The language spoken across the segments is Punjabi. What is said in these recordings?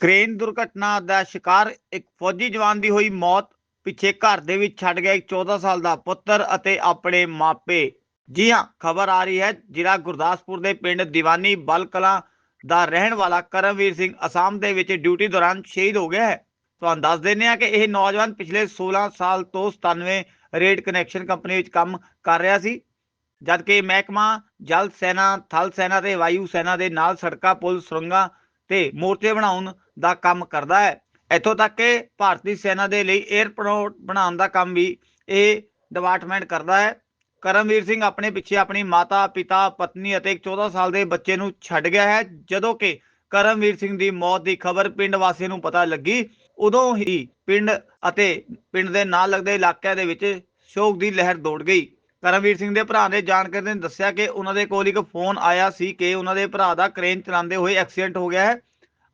ਕ੍ਰੇਨ ਦੁਰਘਟਨਾ ਦਾ ਸ਼ਿਕਾਰ ਇੱਕ ਫੌਜੀ ਜਵਾਨ ਦੀ ਹੋਈ ਮੌਤ ਪਿੱਛੇ ਘਰ ਦੇ ਵਿੱਚ ਛੱਡ ਗਿਆ ਇੱਕ 14 ਸਾਲ ਦਾ ਪੁੱਤਰ ਅਤੇ ਆਪਣੇ ਮਾਪੇ। ਜੀ ਹਾਂ, ਖਬਰ ਆ ਰਹੀ ਹੈ, ਜ਼ਿਲ੍ਹਾ ਗੁਰਦਾਸਪੁਰ ਦੇ ਪਿੰਡ ਦੀਵਾਨੀ ਬਲਕਲਾਂ ਦਾ ਰਹਿਣ ਵਾਲਾ ਕਰਮਵੀਰ ਸਿੰਘ ਅਸਾਮ ਦੇ ਵਿੱਚ ਡਿਊਟੀ ਦੌਰਾਨ ਸ਼ਹੀਦ ਹੋ ਗਿਆ ਹੈ। ਤੁਹਾਨੂੰ ਦੱਸ ਦਿੰਦੇ ਆ ਕਿ ਇਹ ਨੌਜਵਾਨ ਪਿਛਲੇ 16 ਸਾਲ ਤੋਂ 97 ਰੇਡ ਕਨੈਕਸ਼ਨ ਕੰਪਨੀ ਵਿੱਚ ਕੰਮ ਕਰ ਰਿਹਾ ਸੀ। ਜਦਕਿ ਮਹਿਕਮਾ ਜਲ ਸੈਨਾ, ਥਲ ਸੈਨਾ ਤੇ ਵਾਯੂ ਸੈਨਾ ਦੇ ਨਾਲ ਸੜਕਾਂ, ਪੁਲ, ਸੁਰੰਗਾਂ ਤੇ ਮੋਰਚੇ ਬਣਾਉਣ ਦਾ ਕੰਮ ਕਰਦਾ ਹੈ। ਇੱਥੋਂ ਤੱਕ ਕਿ ਭਾਰਤੀ ਸੈਨਾ ਦੇ ਲਈ 에ਅਰਪੋਰਟ ਬਣਾਉਣ ਦਾ ਕੰਮ ਵੀ ਇਹ ਡਿਪਾਰਟਮੈਂਟ ਕਰਦਾ ਹੈ। ਕਰਮਵੀਰ ਸਿੰਘ ਆਪਣੇ ਪਿੱਛੇ ਆਪਣੀ ਮਾਤਾ, ਪਿਤਾ, ਪਤਨੀ ਅਤੇ ਇੱਕ 14 ਸਾਲ ਦੇ ਬੱਚੇ ਨੂੰ ਛੱਡ ਗਿਆ ਹੈ। ਜਦੋਂ ਕਿ ਕਰਮਵੀਰ ਸਿੰਘ ਦੀ ਮੌਤ ਦੀ ਖਬਰ ਪਿੰਡ ਵਾਸੀਆਂ ਨੂੰ ਪਤਾ ਲੱਗੀ, ਉਦੋਂ ਹੀ ਪਿੰਡ ਅਤੇ ਪਿੰਡ ਦੇ ਨਾਲ ਲੱਗਦੇ ਇਲਾਕਿਆਂ ਦੇ ਵਿੱਚ ਸ਼ੋਕ ਦੀ ਲਹਿਰ ਦੌੜ ਗਈ। ਕਰਮਵੀਰ ਸਿੰਘ ਦੇ ਭਰਾ ਨੇ ਜਾਣਕਾਰੀ ਨੇ ਦੱਸਿਆ ਕਿ ਉਹਨਾਂ ਦੇ ਕੋਲ ਇੱਕ ਫੋਨ ਆਇਆ ਸੀ ਕਿ ਉਹਨਾਂ ਦੇ ਭਰਾ ਦਾ ਕ੍ਰੇਨ ਚਲਾਉਂਦੇ ਹੋਏ ਐਕਸੀਡੈਂਟ ਹੋ ਗਿਆ ਹੈ।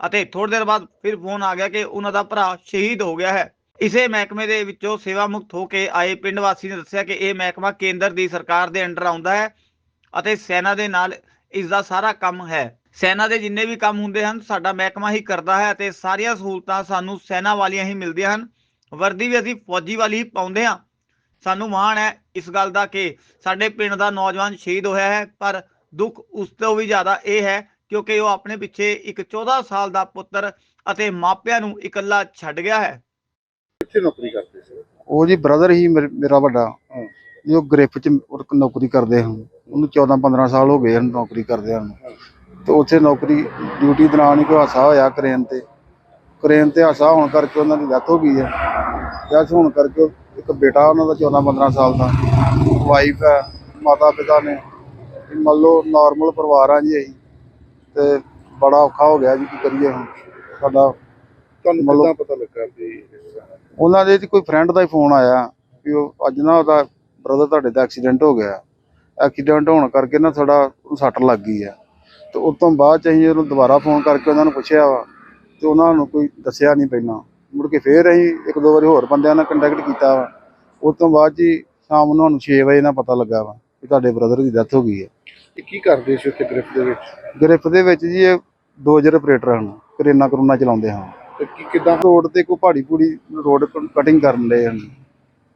ਅਤੇ ਥੋੜੀ ਦੇਰ ਬਾਅਦ ਫਿਰ ਫੋਨ ਆ ਗਿਆ ਕਿ ਉਹਨਾਂ ਦਾ ਭਰਾ ਸ਼ਹੀਦ ਹੋ ਗਿਆ ਹੈ। ਇਸੇ ਮਹਿਕਮੇ ਦੇ ਵਿੱਚੋਂ ਸੇਵਾ ਮੁਕਤ ਹੋ ਕੇ ਆਏ ਪਿੰਡ ਵਾਸੀ ਨੇ ਦੱਸਿਆ ਕਿ ਇਹ ਮਹਿਕਮਾ ਕੇਂਦਰ ਦੀ ਸਰਕਾਰ ਦੇ ਅੰਡਰ ਆਉਂਦਾ ਹੈ ਅਤੇ ਸੈਨਾ ਦੇ ਨਾਲ ਇਸ ਦਾ ਸਾਰਾ ਕੰਮ ਹੈ। ਸੈਨਾ ਦੇ ਜਿੰਨੇ ਵੀ ਕੰਮ ਹੁੰਦੇ ਹਨ, ਸਾਡਾ ਮਹਿਕਮਾ ਹੀ ਕਰਦਾ ਹੈ ਅਤੇ ਸਾਰੀਆਂ ਸਹੂਲਤਾਂ ਸਾਨੂੰ ਸੈਨਾ ਵਾਲੀਆਂ ਹੀ ਮਿਲਦੀਆਂ ਹਨ। ਵਰਦੀ ਵੀ ਅਸੀਂ ਫੌਜੀ ਵਾਲੀ ਹੀ ਪਾਉਂਦੇ ਹਾਂ। ਸਾਨੂੰ ਮਾਣ ਹੈ ਇਸ ਗੱਲ ਦਾ ਕਿ ਸਾਡੇ ਪਿੰਡ ਦਾ ਨੌਜਵਾਨ ਸ਼ਹੀਦ ਹੋਇਆ ਹੈ, ਪਰ ਦੁੱਖ ਉਸ ਤੋਂ ਵੀ ਜ਼ਿਆਦਾ ਇਹ ਹੈ ਕਿਉਂਕਿ ਉਹ ਆਪਣੇ ਪਿੱਛੇ ਇੱਕ 14 ਸਾਲ ਦਾ ਪੁੱਤਰ ਅਤੇ ਮਾਪਿਆਂ ਨੂੰ ਇਕੱਲਾ ਛੱਡ ਗਿਆ ਹੈ। ਕਿੱਥੇ ਨੌਕਰੀ ਕਰਦੇ ਸੀ? ਉਹ ਜੀ ਬ੍ਰਦਰ ਹੀ ਮੇਰੇ- ਮੇਰਾ ਵੱਡਾ। ਜੋ ਗ੍ਰਿਫ ਚ ਉਹ ਨੌਕਰੀ ਕਰਦੇ ਹਨ। ਉਹਨੂੰ 14 15 ਸਾਲ ਹੋ ਗਏ ਹਨ ਨੌਕਰੀ ਕਰਦੇ ਹਨ ਤੇ ਉੱਥੇ ਨੌਕਰੀ ਡਿਊਟੀ ਦੌਰਾਨ ਹੀ ਕੋਈ ਹਾਸਾ ਹੋਇਆ ਕ੍ਰੇਨ ਤੇ। ਕ੍ਰੇਨ ਤੇ ਹਾਸਾ ਹੋਣ ਕਰਕੇ ਉਹਨਾਂ ਦੀ ਡੈਥ ਹੋ ਗਈ ਹੈ। ਡੈਥ ਹੋਣ ਕਰਕੇ ਇੱਕ ਬੇਟਾ ਉਹਨਾਂ ਦਾ 14 15 ਸਾਲ ਦਾ ਵਾਈਫ ਹੈ ਮਾਤਾ ਪਿਤਾ ਨੇ। ਮੰਨ ਲਓ ਨਾਰਮਲ ਪਰਿਵਾਰ ਆ ਜੀ ਅਸੀਂ। ਤੇ ਬੜਾ ਔਖਾ ਹੋ ਗਿਆ ਜੀ ਕੀ ਕਰੀਏ ਹੁਣ? ਸਾਡਾ ਤੁਹਾਨੂੰ ਕਿੱਦਾਂ ਪਤਾ ਲੱਗਾ ਵੀ? ਉਹਨਾਂ ਦੇ ਕੋਈ ਫਰੈਂਡ ਦਾ ਹੀ ਫੋਨ ਆਇਆ ਵੀ ਉਹ ਅੱਜ ਨਾ ਉਹਦਾ ਬ੍ਰਦਰ ਤੁਹਾਡੇ ਦਾ ਐਕਸੀਡੈਂਟ ਹੋ ਗਿਆ। ਐਕਸੀਡੈਂਟ ਹੋਣ ਕਰਕੇ ਨਾ ਥੋੜਾ ਸੱਟ ਲੱਗ ਗਈ ਹੈ ਤੇ ਉਸ ਤੋਂ ਬਾਅਦ ਚ ਅਸੀਂ ਉਹਨੂੰ ਦੁਬਾਰਾ ਫੋਨ ਕਰਕੇ ਉਹਨਾਂ ਨੂੰ ਪੁੱਛਿਆ ਵਾ ਤੇ ਉਹਨਾਂ ਨੂੰ ਕੋਈ ਦੱਸਿਆ ਨਹੀਂ ਪਹਿਲਾਂ। ਮੁੜ ਕੇ ਫੇਰ ਅਸੀਂ ਇੱਕ ਦੋ ਵਾਰੀ ਹੋਰ ਬੰਦਿਆਂ ਨਾਲ ਕੰਟੈਕਟ ਕੀਤਾ ਵਾ। ਉਸ ਤੋਂ ਬਾਅਦ ਜੀ ਸ਼ਾਮ ਨੂੰ ਸਾਨੂੰ 6 ਵਜੇ ਨਾਲ ਪਤਾ ਲੱਗਾ ਵਾ। ਕਿ ਤੁਹਾਡੇ ਬ੍ਰਦਰ ਦੀ ਡੈਥ ਹੋ ਗਈ ਹੈ। ਇਹ ਕੀ ਕਰਦੇ ਸੀ ਉੱਥੇ ਗ੍ਰਿਫ ਦੇ ਵਿੱਚ? ਗ੍ਰਿਫ ਦੇ ਵਿੱਚ ਜੀ ਇਹ ਡੋਜਰ ਆਪਰੇਟਰ ਹਨ ਕਰੇਨਾ ਕਰੂਨਾ ਚਲਾਉਂਦੇ ਹਨ। ਤੇ ਕੀ ਕਿੱਦਾਂ ਰੋਡ ਤੇ ਕੋਈ ਪਹਾੜੀ ਪੂੜੀ ਰੋਡ ਕਟਿੰਗ ਕਰਨ ਦੇ ਹਨ।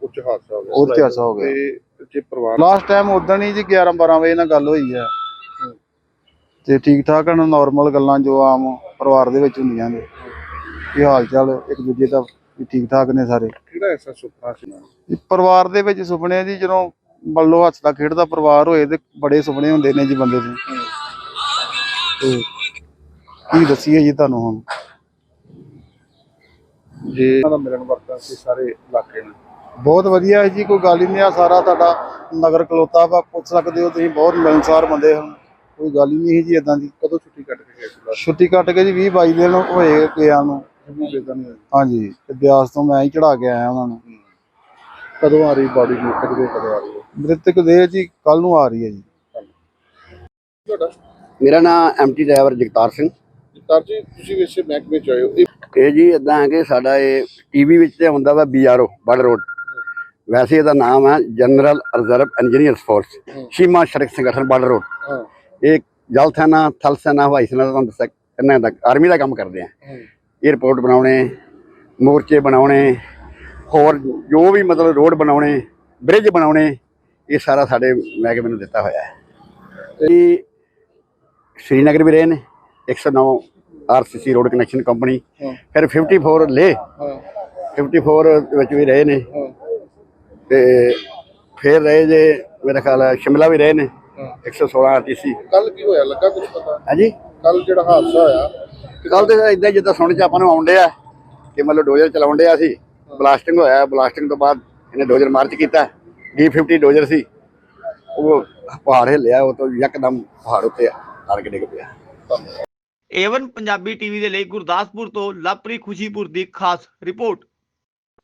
ਉੱਚ ਹਾਦਸਾ ਹੋ ਗਿਆ। ਉਹ 'ਚ ਹਾਦਸਾ ਹੋ ਗਿਆ। ਤੇ ਜੇ ਪਰਿਵਾਰ ਲਾਸਟ ਟਾਈਮ ਉਦੋਂ ਹੀ ਜੀ 11 12 ਵਜੇ ਨਾਲ ਗੱਲ ਹੋਈ ਹੈ। ਤੇ ਠੀਕ ਠਾਕ ਹਨ ਨਾਰਮਲ ਗੱਲਾਂ ਜੋ ਆਮ ਪਰਿਵਾਰ ਦੇ ਵਿੱਚ ਹੁੰਦੀਆਂ ਨੇ। ਕੀ ਹਾਲ ਚਾਲ ਇੱਕ ਦੂਜੇ ਦਾ ਠੀਕ ਠਾਕ ਨੇ ਸਾਰੇ। ਕਿਹੜਾ ਐਸਾ ਸੁਪਨਾ ਸੀ? ਪਰਿਵਾਰ ਦੇ ਵਿੱਚ ਸੁਪਨੇ ਜੀ ਜਦੋਂ ਬੱਲੋ ਹੱਸਦਾ ਖੇਡਦਾ ਪਰਿਵਾਰ ਹੋਏ ਤੇ ਬੜੇ ਸੁਪਨੇ ਹੁੰਦੇ ਨੇ ਜੀ ਬੰਦੇ ਦੇ। ਤੇ ਕੀ ਦੱਸੀਏ ਜੀ ਤੁਹਾਨੂੰ ਹੁਣ? ਜੇ। ਦਾ ਮਿਲਣ ਵਰਤਨ ਸੀ ਸਾਰੇ ਇਲਾਕੇ ਨੂੰ ਬਹੁਤ ਵਧੀਆ ਹੈ ਜੀ ਕੋਈ ਗੱਲ ਹੀ ਨਹੀਂ ਆ ਸਾਰਾ ਤੁਹਾਡਾ ਨਗਰ ਕਲੋਤਾ ਵਾ ਪੁੱਛ ਸਕਦੇ ਹੋ ਤੁਸੀਂ ਬਹੁਤ ਮਿਲਨਸਾਰ ਬੰਦੇ ਹੋ ਕੋਈ ਗੱਲ ਹੀ ਨਹੀਂ ਹੈ ਜੀ ਇਦਾਂ ਦੀ। ਕਦੋਂ ਛੁੱਟੀ ਕੱਟ ਕੇ ਗਏ ਸੀ ਛੁੱਟੀ ਕੱਟ ਕੇ ਜੀ 20 22 ਦਿਨ ਹੋਏ ਗਿਆ ਨੂੰ। ਵੀ ਬੇਦਾਂ ਨਹੀਂ ਹੋਈ ਹਾਂਜੀ ਤੇ ਬਿਆਸ ਤੋਂ ਮੈਂ ਹੀ ਚੜਾ ਕੇ ਆਇਆ ਉਹਨਾਂ ਨੂੰ। ਕਦੋਂ ਆ ਰਹੀ ਬਾਡੀ ਨੂੰ ਕਦੋਂ ਕਦੋਂ ਆ ਰਹੀ ਹੈ? ਮ੍ਰਿਤਕ ਦੇ ਜੀ ਕੱਲ ਨੂੰ ਆ ਰਹੀ ਹੈ ਜੀ। ਤੁਹਾਡਾ? ਮੇਰਾ ਨਾਮ ਐਮਟੀ ਡਰਾਈਵਰ ਜਗਤਾਰ ਸਿੰਘ। ਜਗਤਾਰ ਜੀ ਤੁਸੀਂ ਇਸੇ ਮਹਿਕਮੇ ਚ ਆਏ ਹੋ। ਇਹ ਜੀ ਇਦਾਂ ਹੈ ਕਿ ਸਾਡਾ ਇਹ ਟੀਵੀ ਵਿੱਚ ਤੇ ਹੁੰਦਾ ਵਾ ਬੀਆਰਓ ਬੜ ਰੋਡ। ਵੈਸੇ ਇਹਦਾ ਨਾਮ ਹੈ general reserve engineers force Seema Sadak Sangathan ਬੜ ਰੋਡ। ਇਹ ਜਲ ਸੈਨਾ ਥਲ ਸੈਨਾ ਹਵਾਈ ਸੈਨਾ ਦਾ ਤੁਹਾਨੂੰ ਦੱਸਿਆ ਕਿੰਨਾ ਦਾ ਆਰਮੀ ਦਾ ਕੰਮ ਕਰਦੇ ਆ। 에ਅਰਪੋਰਟ ਬਣਾਉਣੇ ਮੋਰਚੇ ਬਣਾਉਣੇ ਹੋਰ ਜੋ ਵੀ ਮਤਲਬ ਰੋਡ ਬਣਾਉਣੇ ਬ੍ਰਿਜ ਬਣਾਉਣੇ ਇਹ ਸਾਰਾ ਸਾਡੇ ਮਹਿਕਮੇ ਨੂੰ ਦਿੱਤਾ ਹੋਇਆ ਹੈ। ਇਹ ਸ਼੍ਰੀਨਗਰ ਵੀ ਰਹੇ ਨੇ 109 ਆਰਸੀਸੀ ਰੋਡ ਕਨੈਕਸ਼ਨ ਕੰਪਨੀ ਹਾਂ। ਫਿਰ 54 ਲੇ ਹਾਂ। 54 ਵਿੱਚ ਵੀ ਰਹੇ ਨੇ। ਹਾਂ। ਤੇ ਫਿਰ ਰਹੇ ਜੇ ਮੇਰਾ ਖਿਆਲ ਹੈ ਸ਼ਿਮਲਾ ਵੀ ਰਹੇ ਨੇ ਹਾਂ। 116 ਆਰਟੀਸੀ ਕੱਲ ਕੀ ਹੋਇਆ? ਲੱਗਾ ਕੁਝ ਪਤਾ? ਹਾਂਜੀ? ਕੱਲ ਜਿਹੜਾ ਹਾਦਸਾ ਹੋਇਆ ਕੱਲ ਤੇ ਇਦਾਂ ਜਿੱਦਾਂ ਸੁਣ ਚ ਆਪਾਂ ਨੂੰ ਆਉਂਦੇ ਆ ਕਿ ਮਤਲਬ ਡੋਜ਼ਰ ਚਲਾਉਣ ਡਿਆ ਸੀ ਬਲਾਸਟਿੰਗ ਹੋਇਆ ਬਲਾਸਟਿੰਗ ਤੋਂ ਬਾਅਦ ਇਹਨੇ ਡੋਜ਼ਰ ਮਾਰਚ ਕੀਤਾ। D50 ਡੋਜ਼ਰ ਸੀ। ਉਹ ਪਹਾੜ ਹਿੱਲਿਆ, ਉਹ ਤੋਂ ਯਕਦਮ ਪਹਾੜ ਉੱਤੇ ਆਣ ਡਿੱਗ ਪਿਆ। ਏਵਨ ਪੰਜਾਬੀ ਟੀਵੀ ਦੇ ਲਈ ਗੁਰਦਾਸਪੁਰ ਤੋਂ ਲਵਪ੍ਰੀਤ ਖੁਸ਼ੀਪੁਰ ਦੀ ਖਾਸ ਰਿਪੋਰਟ।